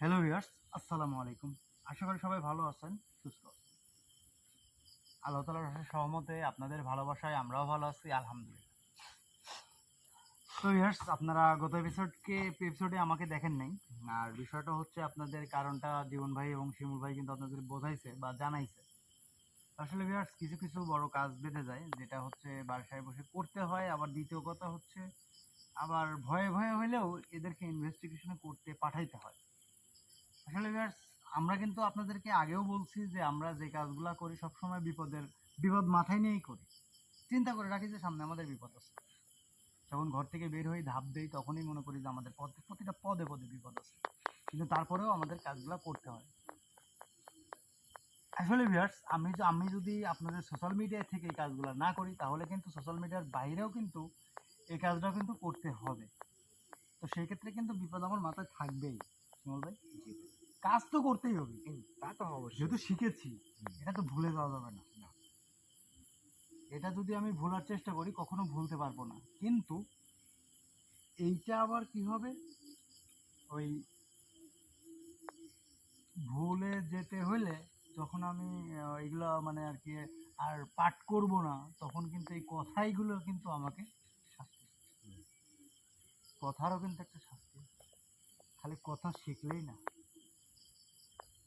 Hello viewers আসসালামু আলাইকুম। আশা করি সবাই ভালো আছেন, সুস্থ আল্লাহ তালার সহমতে, আপনাদের ভালোবাসায় আমরাও ভালো আছি, আলহামদুলিল্লাহ। তো ভিউয়ার্স আপনারা গত এপিসোডকে এপিসোডে আমাকে দেখেন নাই। আর বিষয়টা হচ্ছে আপনাদের কারণটা জীবন ভাই এবং শিমুল ভাই কিন্তু আপনাদের বোঝাইছে বা জানাইছে। আসলে ভিউয়ার্স কিছু কিছু বড় কাজ বেঁধে যায়, যেটা হচ্ছে বাসায় বসে করতে হয়, আবার দ্বিতীয় কথা হচ্ছে, আবার ভয়ে ভয়ে হলেও এদেরকে ইনভেস্টিগেশনে করতে পাঠাইতে হয়। আসলে আমরা কিন্তু আপনাদেরকে আগেও বলছি যে আমরা যে কাজগুলো করি সবসময় বিপদের, বিপদ মাথায় নিয়েই করি। চিন্তা করে রাখি যে সামনে আমাদের বিপদ আছে। যখন ঘর থেকে বের হয়ে ধাপ দেই, তখনই মনে করি যে আমাদের পথে, প্রতিটা পদে পদে বিপদ আছে। কিন্তু তারপরেও আমাদের কাজগুলো করতে হয়। আসলে ভিউয়ার্স আমি আমি যদি আপনাদের সোশ্যাল মিডিয়া থেকে এই কাজগুলো না করি, তাহলে কিন্তু সোশ্যাল মিডিয়ার বাইরেও কিন্তু এই কাজটাও কিন্তু করতে হবে। তো সেই ক্ষেত্রে কিন্তু বিপদ আমার মাথায় থাকবেই। শিমুল ভাই? কাজ তো করতেই হবে। তা তো অবশ্যই। যেহেতু শিখেছি এটা তো ভুলে যাওয়া যাবে না। এটা যদি আমি ভোলার চেষ্টা করি কখনো ভুলতে পারব না। কিন্তু এইটা আবার কি হবে? ওই ভুলে যেতে হলে যখন আমি এগুলো মানে আর কি আর পাঠ করব না তখন কিন্তু এই কথাইগুলো কিন্তু আমাকে শাস্তি কথারও কিন্তু একটা শাস্তি। খালি কথা শিখলেই না।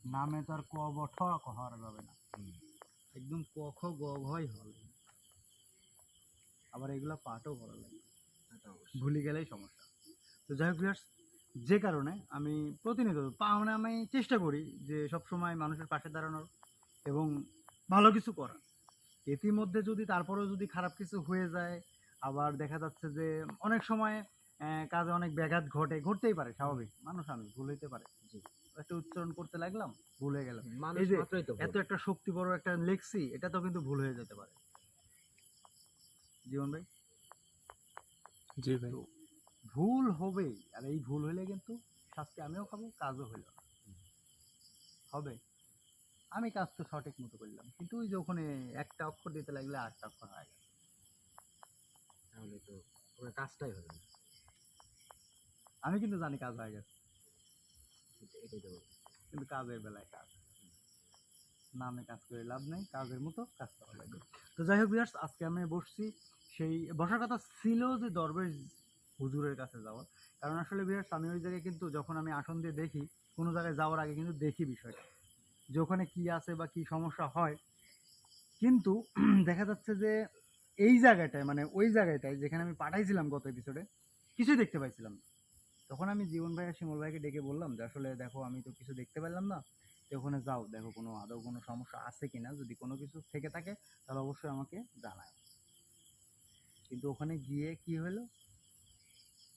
নামে তার ক ব বঠ কহার যাবে না। একদম ক খ গ ঘই হবে। আবার এগুলা পাঠও করা তা তো ভুলে গেলেই সমস্যা। তো যাই হোক যে কারণে আমি প্রতিনিয়ত পা- মানে আমি চেষ্টা করি যে সব সময় মানুষের পাশে দাঁড়ানোর এবং ভালো কিছু করার। ইতিমধ্যে যদি তারপরেও যদি খারাপ কিছু হয়ে যায় আবার দেখা যাচ্ছে যে অনেক সময় আহ, কাজে অনেক ব্যাঘাত ঘটে ঘটতেই পারে স্বাভাবিক। মানুষ আমি ভুল হইতে পারে। জি। একটা উচ্চারণ করতে লাগলাম ভুলে গেলাম। মানুষ এই যে এত একটা শক্তি বড় একটা লেখছি এটা তো কিন্তু ভুল হয়ে যেতে পারে। জীবন ভাই? জি ভাই। ভুল হবেই আর এই ভুল হলে কিন্তু শাস্তি আমিও খাব কাজও হইল হবে। আমি কাজ তো সঠিক মতো করলাম কিন্তু ওই যে ওখানে একটা অক্ষর দিতে লাগলে আটটা অক্ষর হয়ে গেল তাহলে তো ওরা কাজটাই হবে না। আমি কিন্তু জানি কাজ হয়ে গেছে। এটাই তো কিন্তু কাজের বেলায় কাজ। নামে কাজ করে লাভ নেই, কাজের মতো কাজ করা লাগবে তো যাই হোক ভিউয়ার্স, আজকে আমি বসছি সেই, বসার কথা ছিল যে দরবেশ হুজুরের কাছে যাওয়ার। কারণ আসলে ভিউয়ার্স, আমি ওই জায়গায় কিন্তু যখন আমি আসন দিয়ে দেখি, কোনো জায়গায় যাওয়ার আগে কিন্তু দেখি বিষয়টা। যে ওখানে কি আছে বা কি সমস্যা হয়। কিন্তু দেখা যাচ্ছে যে এই জায়গাটায় মানে ওই জায়গাটায় যেখানে আমি পাঠাইছিলাম গত এপিসোডে কিছুই দেখতে পাইছিলাম না। তখন আমি জীবন ভাই আর শিমুল ভাইকে ডেকে বললাম যে, আসলে দেখো, আমি তো কিছু দেখতে পেলাম না। তো ওখানে যাও, দেখো কোনো, আদৌ কোনো সমস্যা আছে কিনা। যদি কোনো কিছু থেকে থাকে, তাহলে অবশ্যই আমাকে জানায় কিন্তু ওখানে গিয়ে কি হলো?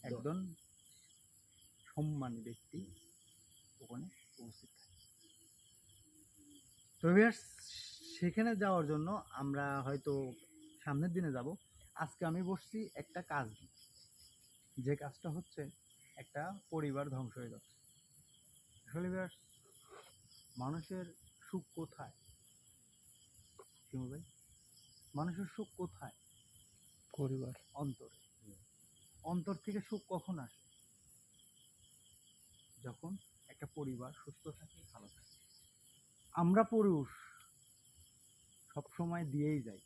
একজন সম্মানী ব্যক্তি ওখানে উপস্থিত থাকে। তো সেখানে যাওয়ার জন্য আমরা হয়তো সামনের দিনে যাব। আজকে আমি বসছি একটা কাজ। যে কাজটা হচ্ছে একটা পরিবার ধ্বংস হয়ে যাচ্ছে। আসলে মানুষের সুখ কোথায়? ভাই মানুষের সুখ কোথায়? পরিবার। অন্তরে। অন্তর থেকে সুখ কখন আসে? যখন একটা পরিবার সুস্থ থাকে ভালো থাকে। আমরা পুরুষ সব সময় দিয়েই যাই।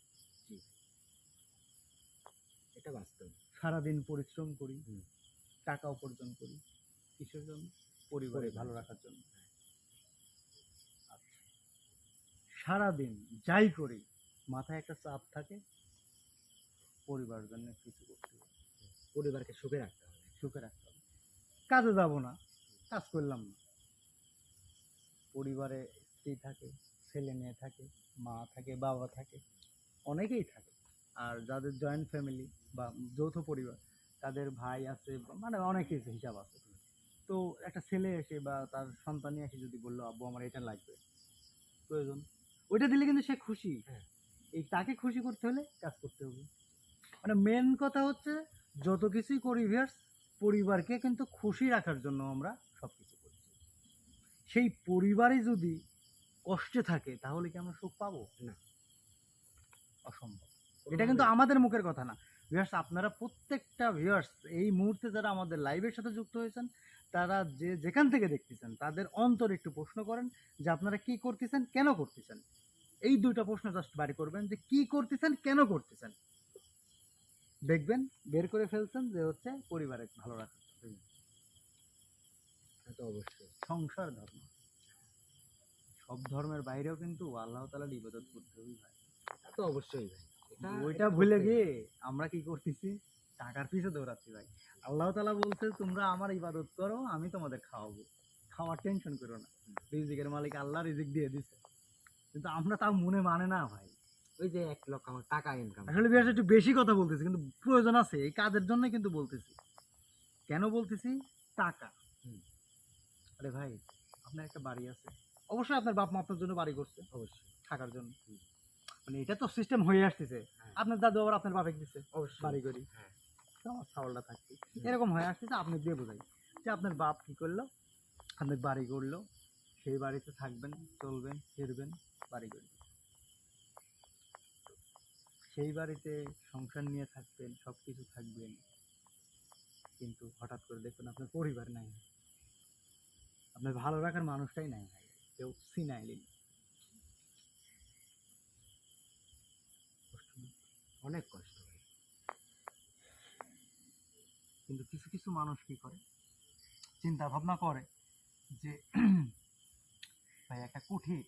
এটা বাস্তব। সারাদিন পরিশ্রম করি। টাকা উপার্জন করি কিসের জন্য? পরিবারে। ভালো রাখার জন্য। আচ্ছা। সারাদিন যাই করি মাথায় একটা চাপ থাকে পরিবারের জন্য কিছু করতে হবে। পরিবারকে সুখে রাখতে হবে। সুখে রাখতে হবে। কাজে যাব না কাজ করলাম না। পরিবারে স্ত্রী থাকে ছেলে মেয়ে থাকে মা থাকে বাবা থাকে অনেকেই থাকে। আর যাদের জয়েন্ট ফ্যামিলি বা যৌথ পরিবার তাদের ভাই আছে মানে অনেক হিসাব আছে। তো একটা ছেলে এসে বা তার সন্তানই এসে যদি বলল আব্বু আমার এটা লাগবে প্রয়োজন। ওইটা দিলে কিন্তু সে খুশি। হ্যাঁ। এই তাকে খুশি করতে হলে কাজ করতে হবে। মানে মেন কথা হচ্ছে যত কিছুই করি ভিয়ার্স পরিবারকে কিন্তু খুশি রাখার জন্য আমরা সব কিছু করছি সেই পরিবারে যদি কষ্টে থাকে তাহলে কি আমরা সুখ পাবো? না। অসম্ভব। এটা কিন্তু আমাদের মুখের কথা না। ভিউয়ার্স আপনারা প্রত্যেকটা ভিউয়ার্স এই মুহূর্তে যারা আমাদের লাইভের সাথে যুক্ত হয়েছেন তারা যে যেখান থেকে দেখতেছেন তাদের অন্তর একটু প্রশ্ন করেন যে আপনারা কি করতেছেন কেন করতেছেন? এই দুইটা প্রশ্ন জাস্ট বাড়ি করবেন যে কি করতেছেন কেন করতেছেন? দেখবেন বের করে ফেলছেন যে হচ্ছে পরিবারে ভালো রাখা তা তো অবশ্যই। সংসার ধর্ম। সব ধর্মের বাইরেও কিন্তু আল্লাহ তালার ইবাদত করতে হবে ভাই। তা তো অবশ্যই ভাই। ওইটা ভুলে গিয়ে আমরা কি করতেছি? টাকার পিছে দৌড়াচ্ছি ভাই। আল্লাহ তালা বলছে তোমরা আমার ইবাদত করো আমি তোমাদের খাওয়াবো। খাওয়ার টেনশন করো না। রিজিকের মালিক আল্লাহ রিজিক দিয়ে দিছে। কিন্তু আমরা তাও মনে মানে না ভাই। ওই যে এক লক্ষ আমার টাকা ইনকাম আসলে বিয়াস একটু বেশি কথা বলতেছি কিন্তু প্রয়োজন আছে। এই কাজের জন্য কিন্তু বলতেছি। কেন বলতেছি? টাকা। আরে ভাই আপনার একটা বাড়ি আছে। অবশ্যই আপনার বাপ মা আপনার জন্য বাড়ি করছে। অবশ্যই। থাকার জন্য। মানে এটা তো সিস্টেম হয়ে আসতেছে। হ্যাঁ। আপনার দাদু আবার আপনার বাপে দিচ্ছে অবশ্যই। বাড়ি করি হ্যাঁ। আমার ছাগলটা থাকছে। এরকম হয়ে আসতেছে আপনি দিয়ে বোঝাই। যে আপনার বাপ কি করল? আপনার বাড়ি করল সেই বাড়িতে থাকবেন চলবেন ফিরবেন বাড়ি করবেন সেই বাড়িতে সংসার নিয়ে থাকবেন সব কিছু থাকবেন। কিন্তু হঠাৎ করে দেখবেন আপনার পরিবার নাই। আপনার ভালো রাখার মানুষটাই নাই। কেউ সিনাইলি অনেক কষ্ট ভাই কিন্তু কিছু কিছু মানুষ কি করে? চিন্তা ভাবনা করে যে ভাই একটা কুঠি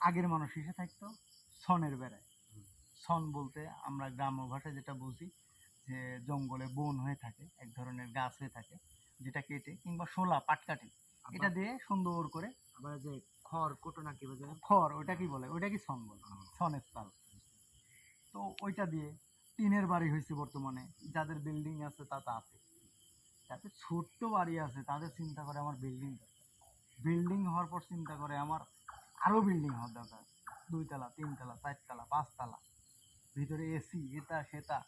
আগের মানুষ এসে থাকতো সনের বেড়ায়। সন বলতে আমরা গ্রাম্য ভাষায় যেটা বুঝি যে জঙ্গলে বন হয়ে থাকে এক ধরনের গাছ হয়ে থাকে যেটা কেটে কিংবা শোলা পাটকাঠি এটা দিয়ে সুন্দর করে আবার যে খড় কোটো না কি বলে খড় ওটা কি বলে? ওইটা কি সন বলে? সনের চাল তো ওইটা দিয়ে টিনের বাড়ি হয়েছে বর্তমানে। যাদের বিল্ডিং আছে, তা তা আছে। যাদের ছোট্ট বাড়ি আছে, তাদের চিন্তা করে আমার বিল্ডিং বিল্ডিং হওয়ার পর চিন্তা করে আমার আরও বিল্ডিং হওয়ার দরকার। দুইতলা, তিনতলা, চারতলা, পাঁচতলা। ভিতরে এসি এটা, সেটা।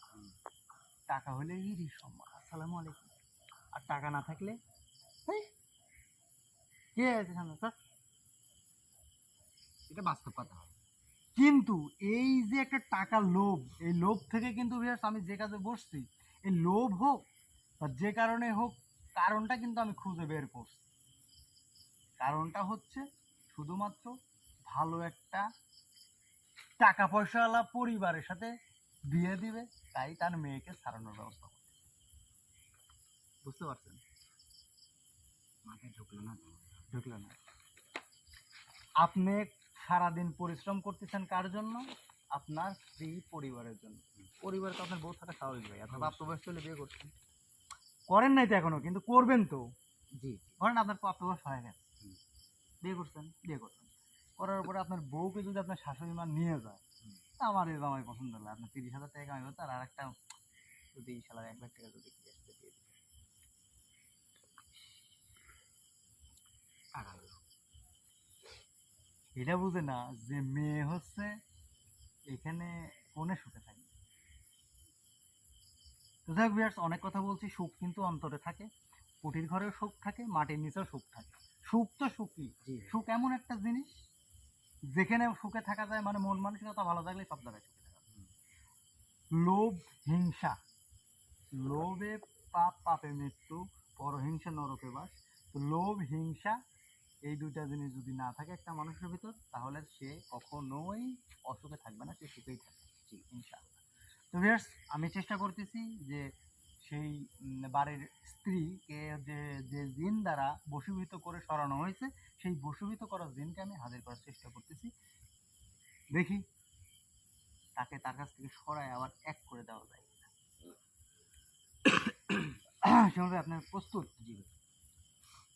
টাকা হলে ইরি সম্মান। আসসালামু আলাইকুম। আর টাকা না থাকলে? কে আছে স্যার? এটা বাস্তব কথা কিন্তু এই যে একটা টাকার লোভ এই লোভ থেকে কিন্তু বিয়াস আমি যে কাজে বসছি এই লোভ হোক বা যে কারণে হোক কারণটা কিন্তু আমি খুঁজে বের করছি। কারণটা হচ্ছে শুধুমাত্র ভালো একটা টাকা পয়সাওয়ালা পরিবারের সাথে বিয়ে দিবে তাই তার মেয়েকে ছাড়ানোর ব্যবস্থা করছে। বুঝতে পারছেন? মাথায় ঢুকলো না। ঢুকলো না। আপনি সারাদিন পরিশ্রম করতেছেন কার জন্য? আপনার স্ত্রী পরিবারের জন্য। পরিবার তো আপনার বউ থাকা স্বাভাবিক ভাই আপনার প্রাপ্ত বয়স চলে বিয়ে করছেন করেন নাই তো এখনও কিন্তু করবেন তো। জি। ধরেন আপনার প্রাপ্ত বয়স হয়ে গেছে। বিয়ে করছেন বিয়ে করছেন। করার পরে আপনার বউকে যদি আপনার শাশুড়ি মা নিয়ে যায় তা আমার এই জামাই পছন্দ হলো আপনার তিরিশ হাজার টাকা কামাই হতো আর একটা যদি সালা এক লাখ টাকা যদি দিয়ে দিত। এটা বুঝে না যে মেয়ে হচ্ছে এখানে কোনে সুখে থাকবে তো যাই অনেক কথা বলছি সুখ কিন্তু অন্তরে থাকে কুটির ঘরেও সুখ থাকে মাটির নিচেও সুখ থাকে। সুখ তো সুখই। সুখ এমন একটা জিনিস যেখানে সুখে থাকা যায় মানে মন মানসিকতা ভালো থাকলে সব জায়গায় সুখে থাকা লোভ হিংসা। লোভে পাপ পাপে মৃত্যু পরহিংসা নরকে বাস। তো লোভ হিংসা এই দুইটা জিনিস যদি না থাকে একটা মানুষের ভিতর তাহলে সে কখনোই অসুখে থাকবে না সে সুখেই থাকবে। জি তো ভিউয়ার্স আমি চেষ্টা করতেছি যে সেই বাড়ির স্ত্রীকে যে যে জিন দ্বারা বশীভূত করে সরানো হয়েছে সেই বশীভূত করা জিনকে আমি হাজির করার চেষ্টা করতেছি। দেখি তাকে তার কাছ থেকে সরায় আবার এক করে দেওয়া যায় ভাই, আপনার প্রস্তুত? জি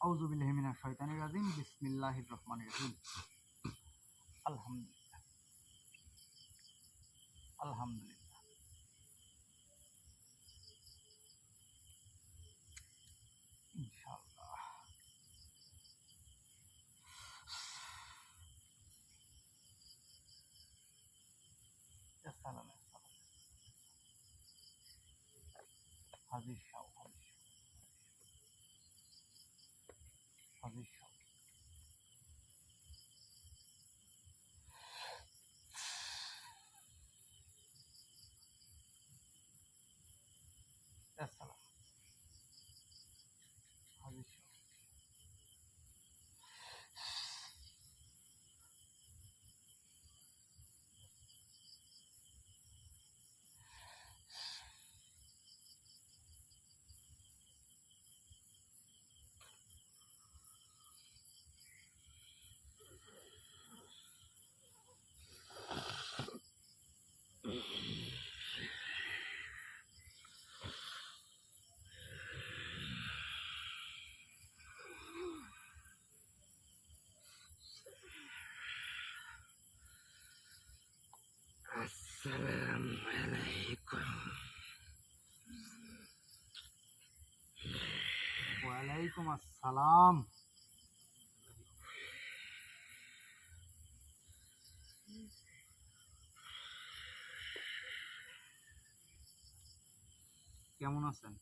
ভাই আউযু বিল্লাহি মিনাশ শাইতানির রাজিম বিসমিল্লাহির রহমানির রহিম। আলহামদুলিল্লাহ। আলহামদুলিল্লাহ। আসসালামু আলাইকুম ওয়ালাইকুম আসসালাম কেমন আছেন?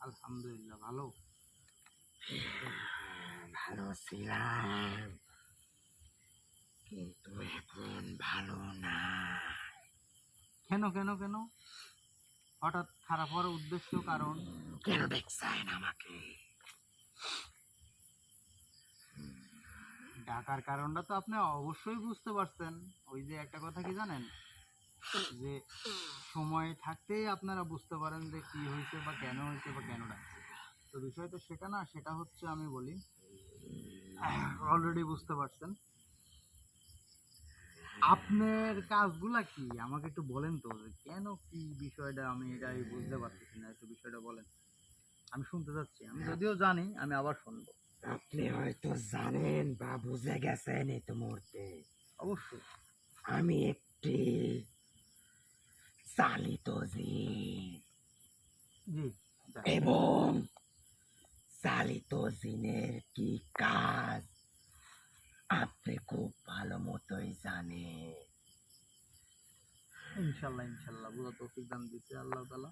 আলহামদুলিল্লাহ ভালো? ভালো ছিলাম। কিন্তু এখন ভালো না কেন কেন কেন? হঠাৎ খারাপ হওয়ার উদ্দেশ্য কারণ? কেন দেখছেন আমাকে? ডাকার কারণটা তো আপনি অবশ্যই বুঝতে পারছেন। ওই যে একটা কথা কি জানেন? যে সময় থাকতেই আপনারা বুঝতে পারেন যে কি হয়েছে বা কেন হয়েছে বা কেন ডাকছে। তো বিষয় তো সেটা না সেটা হচ্ছে আমি বলি অলরেডি বুঝতে পারছেন। আপনার কাজগুলা কি? আমাকে একটু বলেন তো কেন কি বিষয়টা আমি এটাই বুঝতে পারতেছি না একটু বিষয়টা বলেন। আমি শুনতে চাচ্ছি আমি যদিও জানি আমি আবার শুনব। আপনি হয়তো জানেন বা বুঝে গেছেন এই তো মুহূর্তে। অবশ্যই। আমি একটি চালিত জিন। জি এবং চালিত জিনের কি কাজ? আপনি খুব ভালো মতোই জানেন। ইনশাল্লাহ ইনশাল্লাহ বুঝা তৌফিক দান দিচ্ছে আল্লাহ তালা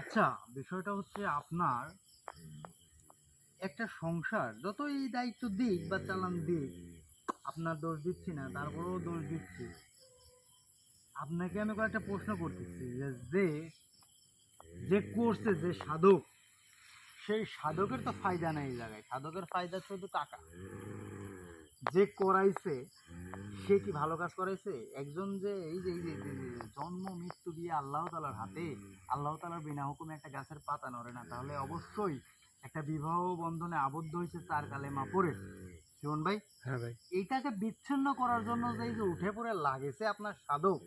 আচ্ছা বিষয়টা হচ্ছে আপনার একটা সংসার, যতই দায়িত্ব দিক বা চালান দিক আপনার দোষ দিচ্ছি না, তারপরেও দোষ দিচ্ছি। আপনাকে আমি কয়েকটা প্রশ্ন করতেছি, যে যে যে করছে যে সাধক, সেই সাধকের তো ফায়দা নেই জায়গায়। সাধকের ফায়দা শুধু টাকা। যে করাইছে, সে কি ভালো কাজ করাইছে? একজন যে, এই যে এই যে জন্ম, মৃত্যু দিয়ে আল্লাহ তালার হাতে, আল্লাহ তালার বিনা হুকুমে একটা গাছের পাতা নড়ে না, তাহলে অবশ্যই একটা বিবাহ বন্ধনে আবদ্ধ হয়েছে চার কালেমা পড়ে জীবন ভাই হ্যাঁ ভাই। এইটাকে বিচ্ছিন্ন করার জন্য যে যে উঠে পড়ে লাগেছে আপনার সাধক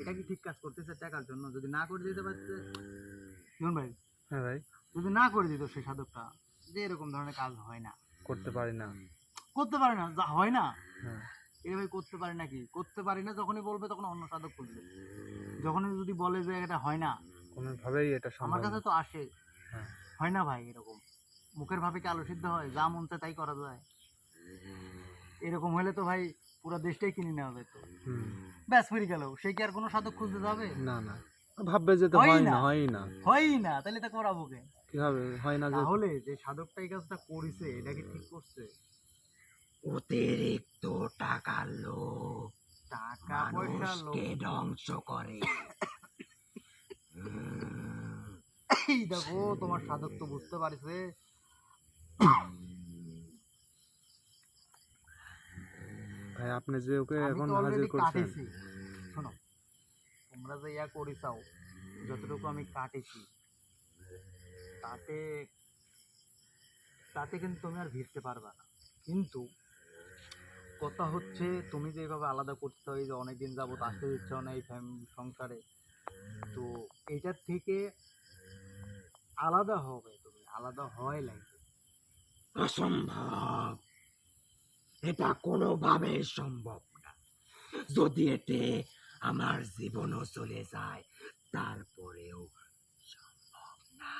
এটা কি ঠিক কাজ করতেছে টাকার জন্য? যদি না করে দিতে পারছে জীবন ভাই হ্যাঁ ভাই। যদি না করে দিত সেই সাধকটা যে এরকম ধরনের কাজ হয় না। করতে পারি না। করতে পারে না যা হয় না। হ্যাঁ। ভাই করতে পারে নাকি করতে পারি না যখনই বলবে তখন অন্য সাধক খুঁজবে। যখনই যদি বলে যে এটা হয় না কোনোভাবেই এটা আমার কাছে তো আসে। হ্যাঁ। হয় না ভাই এরকম। মুখের ভাবে কি আলো সিদ্ধ হয়? যা মন চায় তাই করা যায়। এরকম হলে তো ভাই পুরো দেশটাই কিনে নেওয়া যেত। হুম। ব্যাস ফিরে গেল। সে কি আর কোনো সাধক খুঁজতে যাবে? না না। ভাববে যে তো হয় হয় না। হয় না। হয়ই না তাহলে তা করাবো কে? কি হবে? হয় না যে তাহলে যে সাধকটা এই কাজটা করেছে এটা কি ঠিক করছে? অতিরিক্ত টাকা লোভ টাকা পয়সা লোক মানুষকে ধ্বংস করে। এই দেখো তোমার সাধক তো বুঝতে পারছে। ভাই আপনি যে ওকে এখন হাজির করছেন। শোনো তোমরা যে ইয়া করিসাও যতটুকু আমি কাটেছি তাতে তাতে কিন্তু তুমি আর ভিড়তে পারবা না। কিন্তু কথা হচ্ছে তুমি যেভাবে আলাদা করতে হয় যে অনেকদিন যাবত আসতে দিচ্ছ না এই ফ্যামিলি সংসারে তো এটার থেকে আলাদা হবে তুমি আলাদা হয় লাগবে অসম্ভব। এটা কোনোভাবে সম্ভব না। যদি এতে আমার জীবনও চলে যায় তারপরেও সম্ভব না।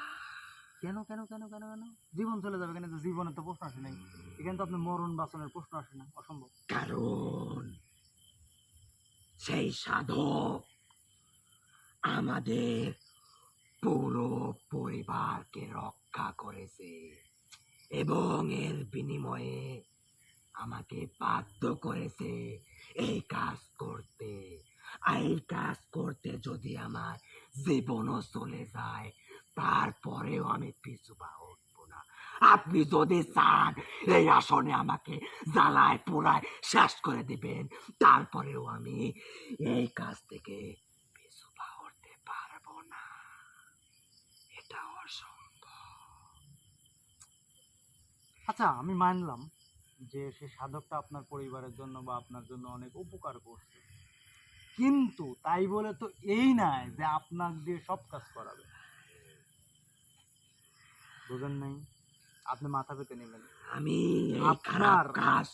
কেন কেন কেন কেন কেন? জীবন চলে যাবে কেন? জীবনে তো প্রশ্ন আসে নাই। এখানে তো আপনার মরণ বাঁচানোর প্রশ্ন আসে না। অসম্ভব। কারণ সেই সাধক আমাদের পুরো পরিবারকে রক্ষা করেছে এবং এর বিনিময়ে আমাকে বাধ্য করেছে এই কাজ করতে। আর এই কাজ করতে যদি আমার জীবনও চলে যায়, তারপরেও আমি পিছু উঠবো না। আপনি যদি চান, এই আসনে আমাকে জ্বালায়, পোড়ায়, শেষ করে দিবেন, তারপরেও আমি এই কাজ থেকে পারব না। এটা অসম্ভব। আচ্ছা আমি মানলাম। যে সে সাধকটা আপনার পরিবারের জন্য বা আপনার জন্য অনেক উপকার করছে। কিন্তু তাই বলে তো এই নয় যে আপনার দিয়ে সব কাজ করাবে। বুঝেন নাই? আপনি মাথা পেতে নেবেন। আমি আপনার- কাজ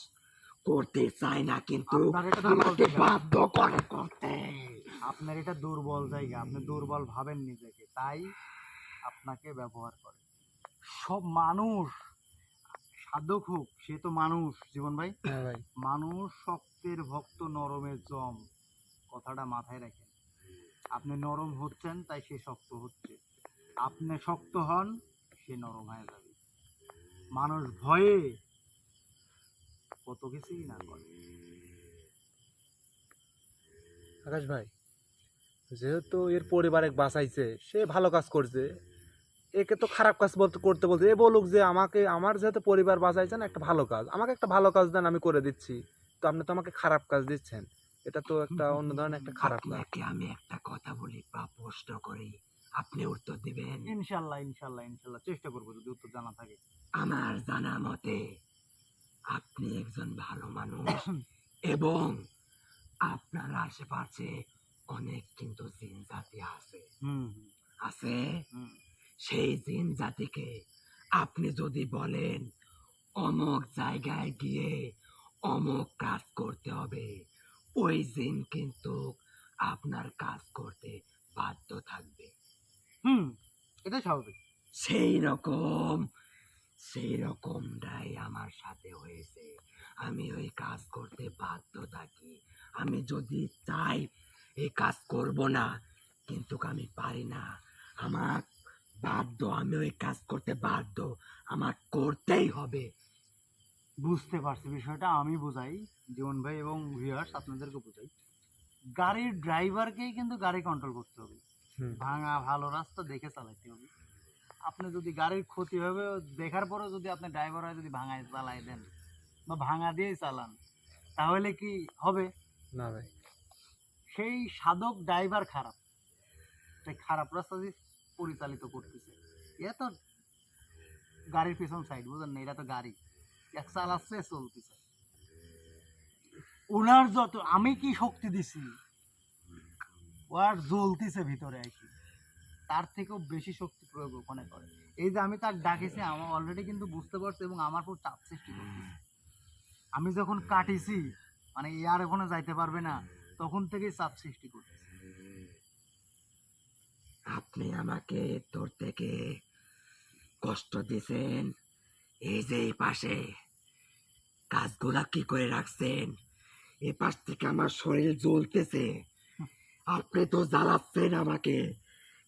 করতে চাই না কিন্তু আমাকে বাধ্য করে করতে। আপনার এটা দুর্বল জায়গা। আপনি দুর্বল ভাবেন নিজেকে তাই আপনাকে ব্যবহার করে। সব মানুষ সাধক হোক সে তো মানুষ জীবন ভাই। হ্যাঁ ভাই। মানুষ শক্তের ভক্ত নরমের জম কথাটা মাথায় রাখেন। আপনি নরম হচ্ছেন তাই সে শক্ত হচ্ছে। আপনি শক্ত হন সে নরম হয়ে যাবে। মানুষ ভয়ে কত কিছুই না করে। আকাশ ভাই যেহেতু এর পরিবারে বাঁচাইছে সে ভালো কাজ করছে। একে তো খারাপ কাজ বলতে করতে বলছে এ বলুক যে আমাকে আমার যেহেতু পরিবার বাঁচাইছেন একটা ভালো কাজ। আমাকে একটা ভালো কাজ দেন আমি করে দিচ্ছি। তো আপনি তো আমাকে খারাপ কাজ দিচ্ছেন। এটা তো একটা অন্য ধরনের একটা খারাপ কাজ। আমি একটা কথা বলি বা প্রশ্ন করি আপনি উত্তর দিবেন? ইনশাল্লাহ ইনশাল্লাহ ইনশাল্লাহ চেষ্টা করব যদি উত্তর জানা থাকে। আমার জানা মতে আপনি একজন ভালো মানুষ এবং আপনার আশেপাশে অনেক কিন্তু জিন জাতি আছে। আছে? হুম। সেই জিন জাতিকে। আপনি যদি বলেন অমুক জায়গায় গিয়ে অমুক কাজ করতে হবে ওই জিন কিন্তু আপনার কাজ করতে বাধ্য থাকবে। হুম এটা স্বাভাবিক। সেই রকম সেই রকমটাই আমার সাথে হয়েছে। আমি ওই কাজ করতে বাধ্য থাকি। আমি যদি চাই এই কাজ করব না কিন্তু আমি পারি না। আমার বাধ্য আমি ওই কাজ করতে বাধ্য। আমার করতেই হবে। বুঝতে পারছি বিষয়টা আমি বুঝাই জীবন ভাই এবং ভিউয়ার্স আপনাদেরকে বুঝাই। গাড়ির ড্রাইভারকেই কিন্তু গাড়ি কন্ট্রোল করতে হবে। ভাঙা ভালো রাস্তা দেখে চালাতে হবে। আপনি যদি গাড়ির ক্ষতি হবে দেখার পরেও যদি আপনি ড্রাইভার হয় যদি ভাঙায় চালাই দেন বা ভাঙা দিয়েই চালান তাহলে কি হবে? না ভাই। সেই সাধক ড্রাইভার খারাপ। তাই খারাপ রাস্তা দিয়ে পরিচালিত করতেছে। এ তো গাড়ির পেছন সাইড বুঝলেন না? এটা তো গাড়ি। এক চালাচ্ছে চলতেছে। ওনার যত, আমি কি শক্তি দিছি? ও আর জ্বলতেছে ভিতরে আর কি। তার থেকেও বেশি শক্তি প্রয়োগ ওখানে করে। এই যে আমি তার ডাকেছি আমার অলরেডি কিন্তু বুঝতে পারছি এবং আমার উপর চাপ সৃষ্টি করতেছে। আমি যখন কাটিছি মানে এ আর ওখানে যাইতে পারবে না, তখন থেকেই চাপ সৃষ্টি করতেছে। আপনি আমাকে তোর থেকে কষ্ট দিছেন এই যে এই পাশে। কাজগুলা কি করে রাখছেন? এ পাশ থেকে আমার শরীর জ্বলতেছে। আপনি তো জ্বালাচ্ছেন আমাকে,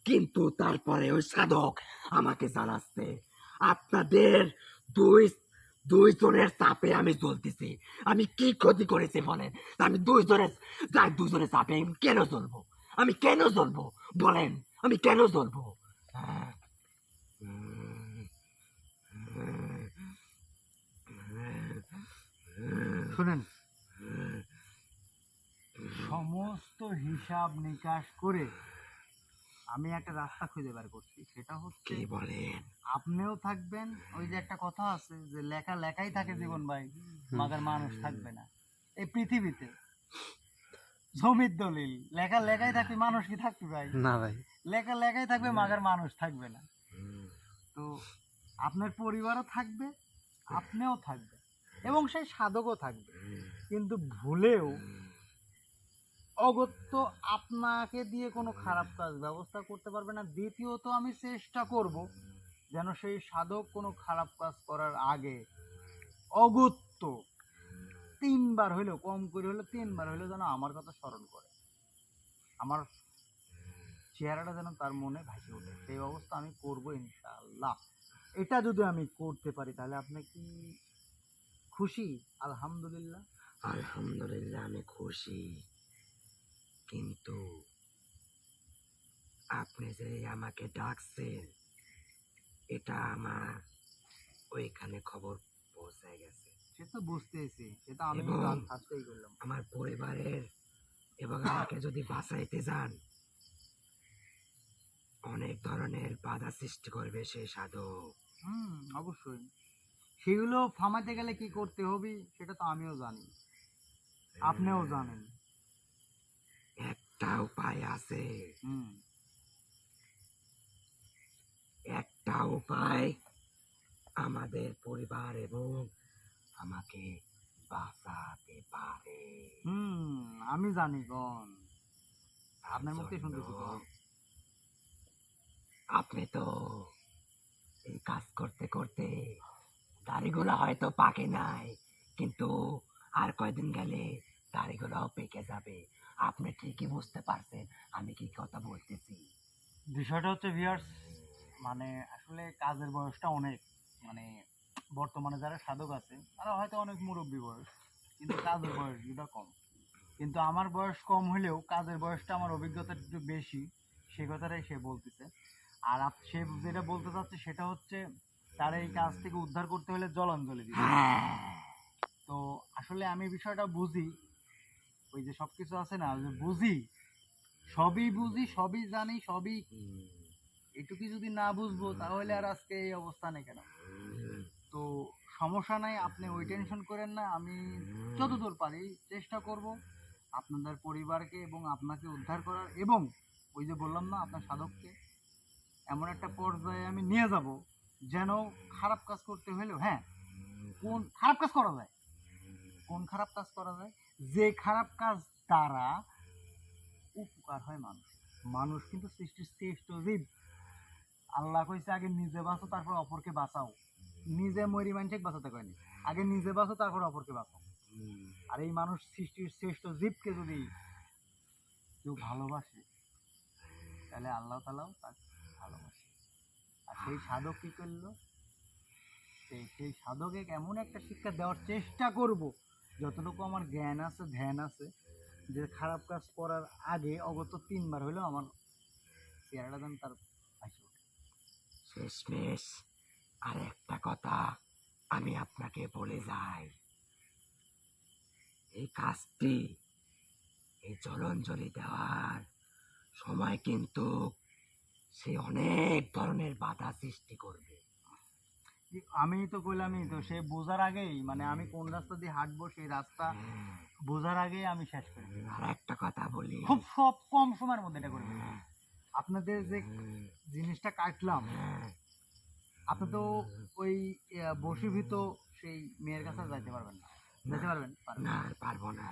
কিন্তু তারপরে ওই সাধক আমাকে জ্বালাচ্ছে। আপনাদের দুই দুই জনের চাপে আমি জ্বলতেছি। আমি কি ক্ষতি করেছি বলেন? আমি দুই জনের যাই দুজনের চাপে কেন জ্বলবো? আমি কেন জ্বলবো? বলেন। আমি কেন উম, শুনেন সমস্ত হিসাব নিকাশ করে আমি একটা রাস্তা খুঁজে বের করছি সেটা হচ্ছে কি বলেন? আপনিও থাকবেন ওই যে একটা কথা আছে যে লেখা লেখাই থাকে জীবন ভাই মাগার মানুষ থাকবে না। এই পৃথিবীতে জমির দলিল। লেখা লেখাই থাকবে মানুষ কি থাকবে ভাই? না ভাই। লেখা লেখাই থাকবে মাগার মানুষ থাকবে না। তো আপনার পরিবারও থাকবে আপনিও থাকবে এবং সেই সাধকও থাকবে। কিন্তু ভুলেও অগত্য আপনাকে দিয়ে কোনো খারাপ কাজ ব্যবস্থা করতে পারবে না। দ্বিতীয়ত আমি চেষ্টা করব যেন সেই সাধক কোনো খারাপ কাজ করার আগে অগত্য তিনবার হইলেও, কম করে হলেও তিনবার হইলেও যেন আমার কথা স্মরণ করে। আমার চেহারাটা যেন তার মনে ভাসে ওঠে। সেই অবস্থা আমি করব ইনশাআল্লাহ। এটা যদি আমি করতে পারি, তাহলে আপনি কি খুশি? আলহামদুলিল্লাহ। আলহামদুলিল্লাহ, আমি খুশি। কিন্তু আপনি যে আমাকে ডাকছেন, এটা আমার ওইখানে খবর পৌঁছে গেছে। সে তো বুঝতেছি সেটা আমি এবং- ফার্স্টেই করলাম। আমার পরিবারের এবং আমাকে যদি বাঁচাইতে যান অনেক ধরনের বাধা সৃষ্টি করবে সেই সাধক হুম অবশ্যই। সেগুলো থামাতে গেলে কি করতে হবে সেটা তো আমিও জানি। আপনিও জানেন। একটা উপায় আছে। হুম। একটা উপায় আমাদের পরিবার এবং আমাকে বাঁচাতে পারে। হুম আমি জানি গন আপনার মুখে শুনতেছি তো। আপনি তো এই কাজ করতে করতে দাড়িগুলো হয়তো পাকে নাই কিন্তু আর কয়দিন গেলে দাড়িগুলোও পেকে যাবে। আপনি ঠিকই বুঝতে পারছেন আমি কি কথা বলতেছি? বিষয়টা হচ্ছে ভিয়ার্স মানে আসলে কাজের বয়সটা অনেক মানে বর্তমানে যারা সাধক আছে তারা হয়তো অনেক মুরব্বী বয়স কিন্তু কাজের বয়স দুটা কম। কিন্তু আমার বয়স কম হলেও কাজের বয়সটা আমার অভিজ্ঞতা একটু বেশি সে কথাটাই সে বলতেছে। আর সে যেটা বলতে চাচ্ছে সেটা হচ্ছে তার এই কাজ থেকে উদ্ধার করতে হলে জলাঞ্জলি দিতে তো আসলে আমি বিষয়টা বুঝি ওই যে সবকিছু আছে না বুঝি সবই বুঝি সবই জানি সবই এটুকু যদি না বুঝব তাহলে আর আজকে এই অবস্থানে কেন? তো সমস্যা নাই, আপনি ওই টেনশন করেন না, আমি যতদূর পারি চেষ্টা করব আপনাদের পরিবারকে এবং আপনাকে উদ্ধার করার এবং ওই যে বললাম না আপনার সাধককে, এমন একটা পর্যায়ে আমি নিয়ে যাব যেন খারাপ কাজ করতে হলেও হ্যাঁ কোন খারাপ কাজ করা যায়, কোন খারাপ কাজ করা যায়, যে খারাপ কাজ দ্বারা উপকার হয় মানুষ। মানুষ কিন্তু সৃষ্টির শ্রেষ্ঠ জীব। আল্লাহ কইছে, আগে নিজে বাঁচো, তারপর অপরকে বাঁচাও। নিজে মরি মানুষকে বাঁচাতে কয়নি। আগে নিজে বাঁচো তারপর অপরকে বাঁচো আর এই মানুষ সৃষ্টির শ্রেষ্ঠ জীবকে যদি কেউ ভালোবাসে তাহলে আল্লাহ তালাও তাকে ভালোবাসে। আর সেই সাধক কি করল? সেই সেই সাধকে এমন একটা শিক্ষা দেওয়ার চেষ্টা করব যতটুকু আমার জ্ঞান আছে ধ্যান আছে যে খারাপ কাজ করার আগে অগত তিনবার হলেও আমার চেহারাটা যেন তার হাসি ওঠে। শেষমেশ আর একটা কথা আমি আপনাকে বলে যাই। এই কাজটি এই জলঞ্জলি দেওয়ার সময় কিন্তু সে অনেক ধরনের বাধা সৃষ্টি করবে। আমি তো কইলামই তো সে বোঝার আগেই মানে আমি কোন রাস্তা দিয়ে হাঁটবো সেই রাস্তা হ্যাঁ, বোঝার আগেই আমি শেষ করে। আর একটা কথা বলি। খুব সব কম সময়ের মধ্যে এটা করে দেব। হ্যাঁ, আপনাদের যে হ্যাঁ, জিনিসটা কাটলাম আপনি তো ওই আহ, বশীভূত সেই মেয়ের কাছে যাইতে পারবেন না। যেতে পারবেন? না না। পারব না।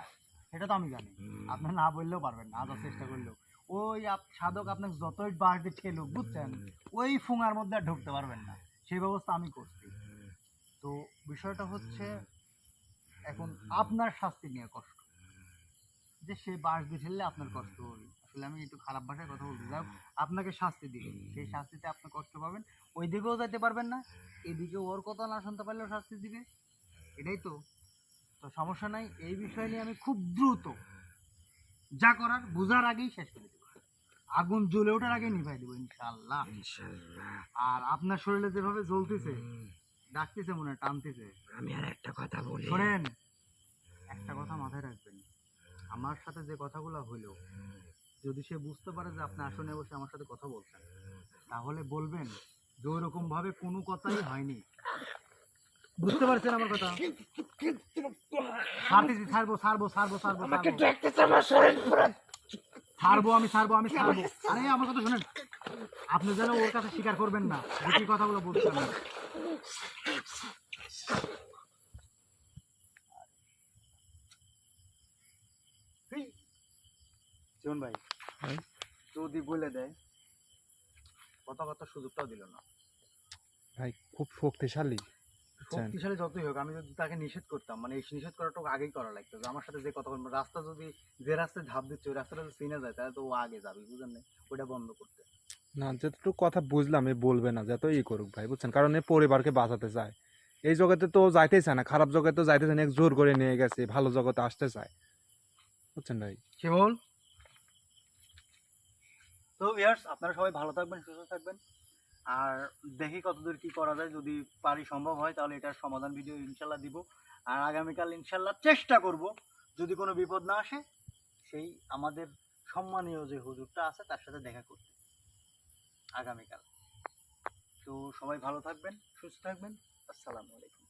সেটা তো আমি জানি। আপনি না বললেও পারবেন না আদার চেষ্টা করলেও। ওই সাধক আপনাকে যতই বাস দিয়ে ঠেলুক বুঝছেন ওই ফুঙার মধ্যে আর ঢুকতে পারবেন না। সেই ব্যবস্থা আমি করছি। তো বিষয়টা হচ্ছে এখন আপনার শাস্তি নিয়ে কষ্ট। যে সে বাস দিয়ে ঠেললে আপনার কষ্ট হবে। আসলে আমি একটু খারাপ ভাষায় কথা বলতে যাই হোক, আপনাকে শাস্তি দিবে। সেই শাস্তিতে আপনি কষ্ট পাবেন। ওই দিকেও যাইতে পারবেন না। এদিকে ওর কথা না শুনতে পারলেও শাস্তি দিবে। এটাই তো। তো সমস্যা নাই। এই বিষয় নিয়ে আমি খুব দ্রুত যা করার বোঝার আগেই শেষ করে দেবো। আগুন জ্বলে ওঠার আগে নিভাই দেবো ইনশাল্লাহ ইনশাল্লাহ আর আপনার শরীরে যেভাবে জ্বলতেছে ডাকতেছে মনে হয় টানতেছে। আমি আর একটা কথা বলি। শোনেন। একটা কথা মাথায় রাখবেন। আমার সাথে যে কথাগুলো হইল যদি সে বুঝতে পারে যে আপনি আসনে বসে আমার সাথে কথা বলছেন তাহলে বলবেন যে ওরকম ভাবে কোনো কথাই হয়নি। বুঝতে পারছেন আমার কথা? ছাড়তেছি ছাড়বো ছাড়বো ছাড়বো ছাড়বো ছাড়বো। আমি ছাড়বো আমি ছাড়বো আরে আমার কথা শুনেন। আপনি যেন ওর কাছে স্বীকার করবেন না কি কথাগুলো বলছেন। জীবন ভাই ভাই? যদি বলে দেয় কথা কথা সুযোগটাও দিল না। ভাই খুব শক্তিশালী। শক্তিশালী যতই হোক আমি যদি তাকে নিষেধ করতাম মানে এই নিষেধ করাটা ওকে আগেই করা লাগতো আমার সাথে যে কথা বলব রাস্তা যদি যে রাস্তায় ঝাঁপ দিচ্ছে ওই রাস্তাটা চিনে যায় তাহলে তো ও আগে যাবে বুঝলেন না? ওটা বন্ধ করতে। না যতটুকু কথা বুঝলাম এ বলবে না যত ই করুক ভাই বুঝছেন? কারণ এ পরিবারকে বাঁচাতে চায়। এই জগতে তো যাইতেই চায় না খারাপ জগতে তো যাইতে চায় না এক জোর করে নিয়ে গেছে ভালো জগতে আসতে চায়। বুঝছেন ভাই? শিমুল? তো ইয়ার্স আপনারা সবাই ভালো থাকবেন, সুস্থ থাকবেন। আর দেখি কতদূর কি করা যায়, যদি পারি সম্ভব হয়, তাহলে এটার সমাধান ভিডিও ইনশাল্লাহ দিব। আর আগামীকাল ইনশাল্লাহ চেষ্টা করব, যদি কোনো বিপদ না আসে, সেই আমাদের সম্মানীয় যে হুজুরটা আছে, তার সাথে দেখা করতে। আগামীকাল। তো সবাই ভালো থাকবেন, সুস্থ থাকবেন। আসসালামু আলাইকুম।